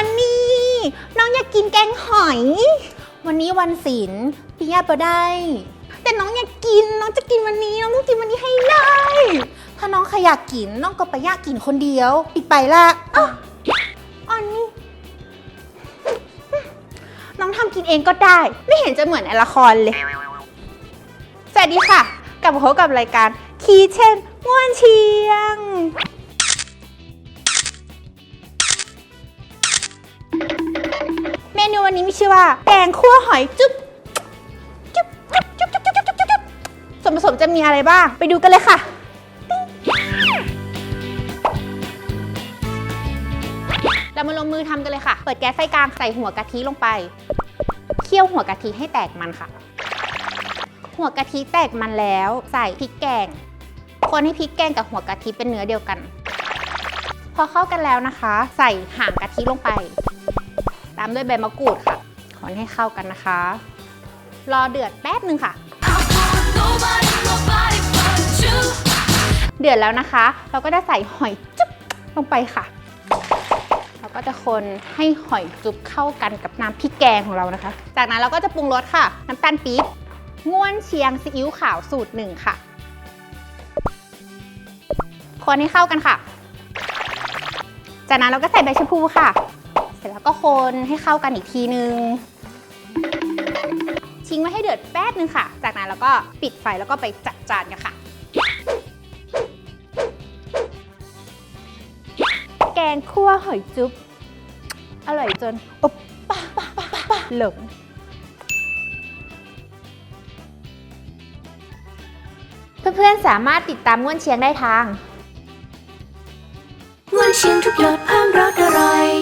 อนนี่ น้องอยากกินแกงหอย วันนี้วันศิลป์พี่ยาปได้ แต่น้องอยากกิน น้องจะกินวันนี้ น้องต้องกินวันนี้ให้ได้ ถ้าน้องใครอยากกิน น้องก็ไปอยากกินคนเดียวปิดไปละอ้าวอันนี้น้องทำกินเองก็ได้ ไม่เห็นจะเหมือนในละครเลย สวัสดีค่ะ กลับมาพบกับรายการคีเช่นม่วนชี นูวันนี้มีชื่อว่า แกงคั่วหอยจุ๊บจุ๊บจุ๊บจุ๊บจุ๊บจุ๊บจุ๊บจุ๊บจุ๊บส่วนผสมจะมีอะไรบ้าง ไปดูกันเลยค่ะ เรามาลงมือทำกันเลยค่ะ เปิดแก๊สไฟกลางใส่หัวกะทิลงไป เคี่ยวหัวกะทิให้แตกมันค่ะ หัวกะทิแตกมันแล้ว ใส่พริกแกง คนให้พริกแกงกับหัวกะทิเป็นเนื้อเดียวกัน พอเข้ากันแล้วนะคะ ใส่หางกะทิลงไป ตามด้วยใบมะกรูดค่ะคนให้เข้ากันนะคะ รอเดือดแป๊บนึงค่ะ Nobody, nobody เดือดแล้วนะคะ เราก็จะใส่หอยจุ๊บลงไปค่ะ เราก็จะคนให้หอยจุ๊บเข้ากันกับน้ำพริกแกงของเรานะคะ จากนั้นเราก็จะปรุงรสค่ะ น้ำตาลปี๊บง่วนเชียงซีอิ๊วขาวสูตรหนึ่งค่ะ คนให้เข้ากันค่ะ จากนั้นเราก็ใส่ใบชะพูค่ะ เสร็จแล้วก็คนให้เข้ากันอีกทีนึงทิ้งไว้ให้เดือดแป๊บนึงค่ะ จากนั้นเราก็ปิดไฟแล้วก็ไปจัดจานกันค่ะ แกงคั่วหอยจุ๊บ อร่อยจนอบปะปะปะปะปะหลงเพื่อนๆ สามารถติดตามง่วนเชียงได้ทางม่วนเชียงทุกหยดความรักอร่อย